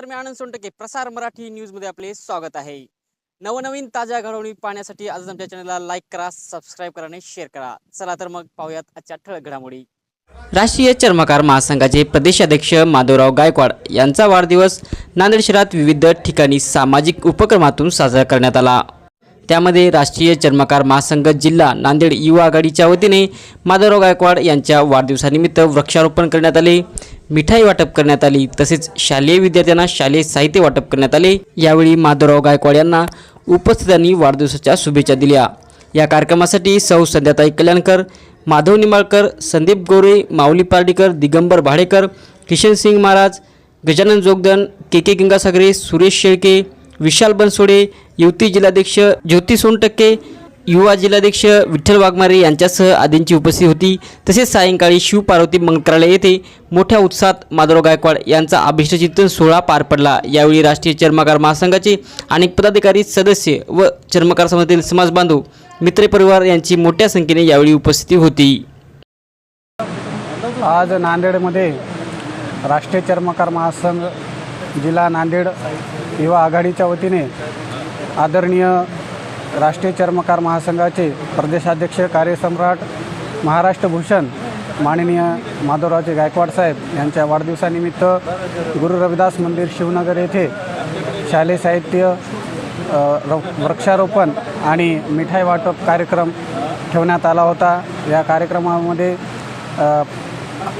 नमस्कार मी आनंद सोनटके. प्रसार मराठी न्यूजमध्ये आपले स्वागत आहे. नवनवीन ताज्या घडवणी पाहण्यासाठी आज आमच्या चॅनलला लाईक करा सबस्क्राईब करा आणि शेअर करा. चला तर मग पाहूयात आजच्या ठळक घडामोडी. राष्ट्रीय चर्मकार महासंघाचे प्रदेशाध्यक्ष माधवराव गायकवाड यांचा वाढदिवस नांदेड शहरात विविध ठिकाणी सामाजिक उपक्रमातून साजरा करण्यात आला. त्यामध्ये राष्ट्रीय चर्मकार महासंघ जिल्हा नांदेड युवा आघाडीच्या वतीने माधवराव गायकवाड यांच्या वाढदिवसानिमित्त वृक्षारोपण करण्यात आले मिठाई वाटप करण्यात आली तसेच शालेय विद्यार्थ्यांना शालेय साहित्य वाटप करण्यात आले. यावेळी माधवराव गायकवाड यांना उपस्थितांनी वाढदिवसाच्या शुभेच्छा दिल्या. या कार्यक्रमासाठी सौ संध्याताई कल्याणकर माधव निंबाळकर संदीप गोरे माऊली पार्डीकर दिगंबर भाडेकर किशन सिंग महाराज गजानन जोगदन के के गंगासागरे सुरेश शेळके विशाल बनसोडे युवती जिल्हाध्यक्ष ज्योती सोनटक्के युवा जिल्हाध्यक्ष विठ्ठल वाघमारे यांच्यासह आदींची उपस्थिती होती. तसेच सायंकाळी शिवपार्वती मंगळालय येथे मोठ्या उत्साहात माधवराव गायकवाड यांचा अभिष्टचिंतन सोहळा पार पडला. यावेळी राष्ट्रीय चर्मकार महासंघाचे अनेक पदाधिकारी सदस्य व चर्मकार समाजातील समाज बांधव मित्रपरिवार यांची मोठ्या संख्येने यावेळी उपस्थिती होती. आज नांदेडमध्ये राष्ट्रीय चर्मकार महासंघ जिल्हा नांदेड युवा आघाडीच्या वतीने आदरणीय राष्ट्रीय चर्मकार महासंघाचे प्रदेशाध्यक्ष कार्यसम्राट महाराष्ट्र भूषण माननीय माधवरावजी गायकवाड साहेब यांच्या वाढदिवसानिमित्त गुरु रविदास मंदिर शिवनगर येथे शालेय साहित्य र- वृक्षारोपण आणि मिठाई वाटप कार्यक्रम ठेवण्यात आला होता. या कार्यक्रमामध्ये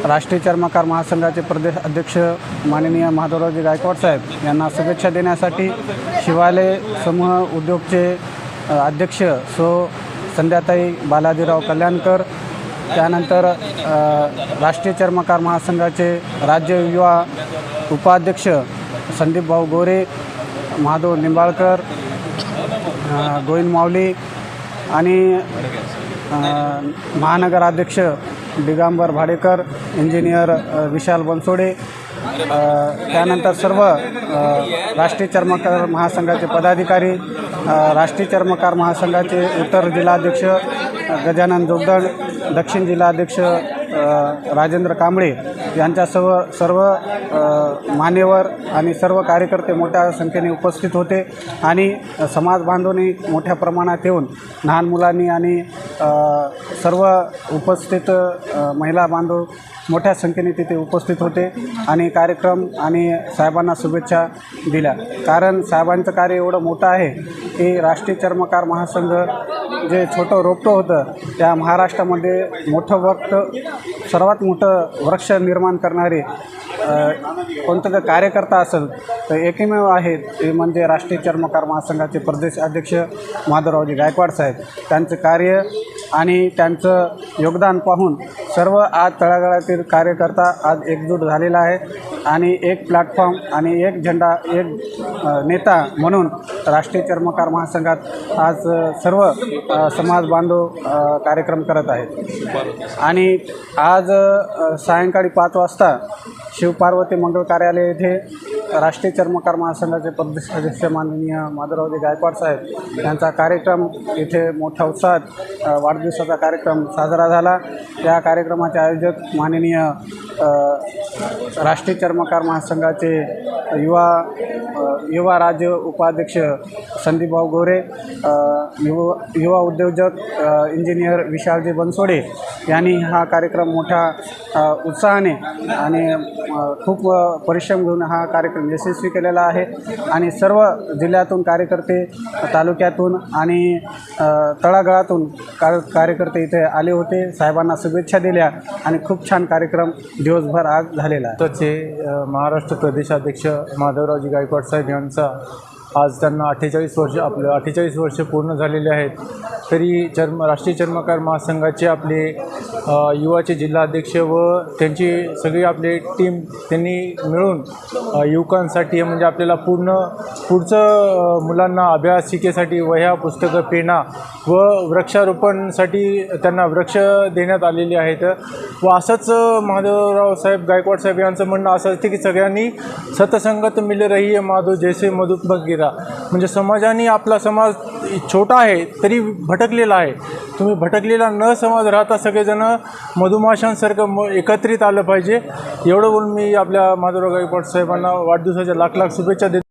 राष्ट्रीय चर्मकार महासंघाचे प्रदेश अध्यक्ष माननीय माधवरावजी गायकवाड साहेब यांना शुभेच्छा देण्यासाठी शिवालय समूह उद्योगचे अध्यक्ष सो संध्याताई बालाजीराव कल्याणकर त्यानंतर राष्ट्रीय चर्मकार महासंघाचे राज्य युवा उपाध्यक्ष संदीप भाऊ गोरे महादेव निंबाळकर गोविंद माऊली आणि महानगराध्यक्ष दिगंबर भाडेकर इंजिनियर विशाल बनसोडे त्यानंतर सर्व राष्ट्रीय चर्मकार महासंघाचे पदाधिकारी राष्ट्रीय चर्मकार महासंघाचे उत्तर जिल्हाध्यक्ष गजानन जोगदण दक्षिण जिल्हाध्यक्ष राजेंद्र कांबळे यांच्यासह सर्व सर्व मान्यवर आणि सर्व कार्यकर्ते मोठ्या संख्येने उपस्थित होते आणि समाज बांधवनी मोठ्या प्रमाणात येऊन लहान मुलांनी आणि सर्व उपस्थित महिला बांधव मोठ्या संख्येने तिथे उपस्थित होते आणि कार्यक्रम आणि साहेबांना शुभेच्छा दिल्या. कारण साहेबांचं कार्य एवढं मोठं आहे की राष्ट्रीय चर्मकार महासंघ जे छोटं रोपटं होतं त्या महाराष्ट्रामध्ये मोठं वक्त सर्वात मोठं वृक्ष निर्माण करणारे कोणतं जर कार्यकर्ता असेल तर एकमेव आहेत ते म्हणजे राष्ट्रीय चर्मकार महासंघाचे प्रदेश अध्यक्ष माधवरावजी गायकवाड साहेब. त्यांचं कार्य आणि त्यांचं योगदान पाहून सर्व आज तळागाळातील कार्यकर्ता आज एकजूट झालेला आहे. आणि एक प्लॅटफॉर्म आणि एक झेंडा एक नेता म्हणून राष्ट्रीय चर्मकार महासंघात आज सर्व समाज बांधव कार्यक्रम करत आहेत. आणि आज सायंकाळी पाच वाजता शिवपार्वती मंगळ कार्यालय येथे राष्ट्रीय चर्मकार महासंघाचे प्रदेश अध्यक्ष माननीय माधवरावजी गायकवाड साहेब यांचा कार्यक्रम इथे मोठ्या उत्साहात वाढदिवसाचा कार्यक्रम साजरा झाला. या कार्यक्रमाचे आयोजक माननीय राष्ट्रीय चर्मकार महासंघाचे युवा युवा राज्य उपाध्यक्ष संदीपभाऊ गोरे युवा युवा उद्योजक इंजिनियर विशालजी बनसोडे यांनी हा कार्यक्रम मोठ्या उत्साहाने आणि खूप परिश्रम घेऊन हा कार्यक्रम यशस्वी केलेला आहे. आणि सर्व जिल्ह्यातून कार्यकर्ते तालुक्यातून आणि तळागळातून तळागाळातून कार कार्यकर्ते इथे आले होते. साहेबांना शुभेच्छा दिल्या आणि खूप छान कार्यक्रम दिवसभर आज झालेला आहे. महाराष्ट्र प्रदेशाध्यक्ष माधवरावजी गायकवाड साहेब यांचा आज त्यांना अठ्ठेचाळीस वर्ष आपलं अठ्ठेचाळीस वर्ष पूर्ण झालेले आहेत. तरी चर्म राष्ट्रीय चर्मकार महासंघाचे आपले युवाचे जिल्हाध्यक्ष व त्यांची सगळी आपली टीम त्यांनी मिळून युवकांसाठी म्हणजे आपल्याला पूर्ण पुढचं मुलांना अभ्यासिकेसाठी वह्या पुस्तकं पेना व वृक्षारोपणसाठी त्यांना वृक्ष देण्यात आलेले आहेत. व असंच महादेवराव साहेब गायकवाड साहेब यांचं म्हणणं असं असते की सगळ्यांनी सतसंगत मिल रही आहे. माधव जैसे मधुप का? म्हणजे समाजाने आपला समाज छोटा आहे तरी भटकलेला आहे. तुम्ही भटकलेला न समाज राहता सगळेजण मधुमाशांसारखं म एकत्रित आलं पाहिजे. एवढं बोलून मी आपल्या माधवराव गायकवाड साहेबांना वाढदिवसाच्या लाख लाख शुभेच्छा देतो.